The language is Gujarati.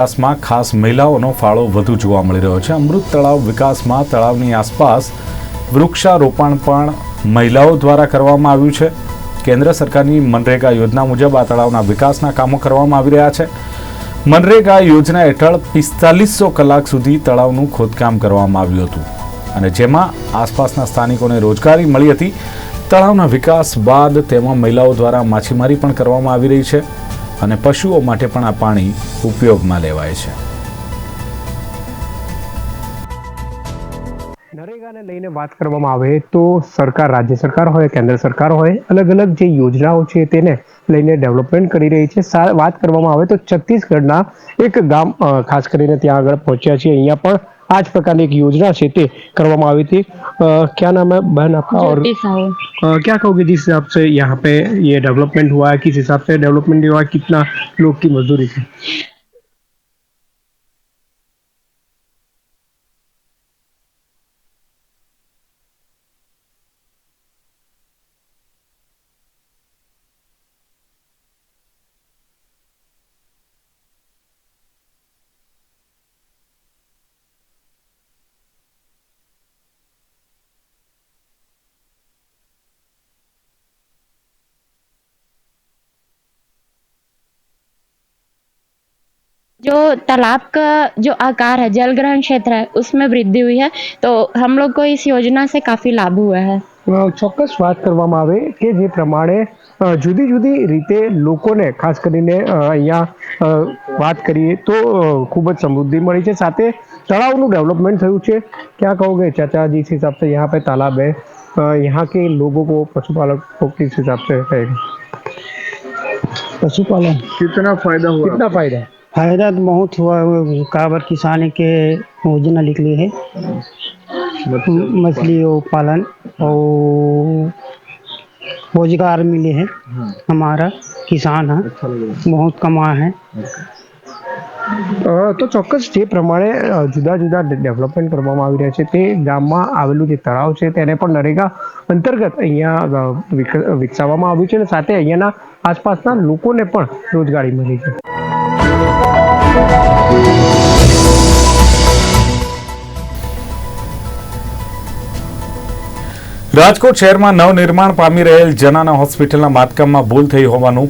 વિકાસમાં ખાસ મહિલાઓનો ફાળો વધુ જોવા મળી રહ્યો છે. અમૃત તળાવ વિકાસમાં તળાવની આસપાસ વૃક્ષારોપણ પણ મહિલાઓ દ્વારા કરવામાં આવ્યું છે. કેન્દ્ર સરકારની મનરેગા યોજના મુજબ આ તળાવના વિકાસના કામો કરવામાં આવી રહ્યા છે. મનરેગા યોજના હેઠળ પિસ્તાલીસો કલાક સુધી તળાવનું ખોદકામ કરવામાં આવ્યું હતું અને જેમાં આસપાસના સ્થાનિકોને રોજગારી મળી હતી. તળાવના વિકાસ બાદ તેમાં મહિલાઓ દ્વારા માછીમારી પણ કરવામાં આવી રહી છે અને પશુઓ માટે પણ આ પાણી ઉપયોગમાં લેવાય છે નરેગાને લઈને વાત કરવામાં આવે તો સરકાર રાજ્ય સરકાર હોય કેન્દ્ર સરકાર હોય અલગ અલગ જે યોજનાઓ છે તેને લઈને ડેવલપમેન્ટ કરી રહી છે સા- વાત કરવામાં આવે તો છત્તીસગઢના એક ગામ અ, ખાસ કરીને ત્યાં આગળ પહોંચ્યા છીએ અહીંયા પણ આ જ પ્રકારની એક યોજના છે તે કરવામાં આવી હતી અ, क्या नाम है बहन आपका और ज्योति साहू अ, क्या कहोगे जिस हिसाब से यहाँ पे ये डेवलपमेंट हुआ है किस हिसाब से डेवलपमेंट हुआ है कितना लोग की मजदूरी थी जो तालाब का जो आकार है जल ग्रहण क्षेत्र है उसमें वृद्धि हुई है तो हम लोग को इस योजना से काफी लाभ हुआ है અ, ચોક્કસ વાત કરવામાં આવે કે જે પ્રમાણે અ, જુદી જુદી રીતે લોકોને ખાસ કરીને અ, અહીંયા અ, વાત કરીએ તો અ, ખૂબ જ સમૃદ્ધિ મળી છે સાથે તળાવનું ડેવલપમેન્ટ થયું છે क्या कहोगे चाचा जिस हिसाब से यहाँ पे तालाब है अ, यहाँ के लोगों को पशुपालक को किस हिसाब से है पशुपालन कितना फायदा हुआ कितना फायदा है फायदा तो बहुत हुआ है। काबर किसान के योजना निकली है मछली और पालन और रोजगार मिले है हमारा किसान है अच्छा लगा बहुत कमा है અ, તો ચોક્કસ જે પ્રમાણે અ, જુદા જુદા ડેવલપમેન્ટ કરવામાં આવી રહ્યા છે તે ગામમાં આવેલું જે તળાવ છે તેને પણ નરેગા અંતર્ગત અહીંયા અ, વિક- વિકસાવવામાં આવ્યું છે અને સાથે અહીંયાના આસપાસના લોકોને પણ રોજગારી મળી છે રાજકોટ શહેરમાં નવનિર્માણ પામી રહેલ જનાના હોસ્પિટલના બાંધકામમાં ભૂલ થઈ હોવાનું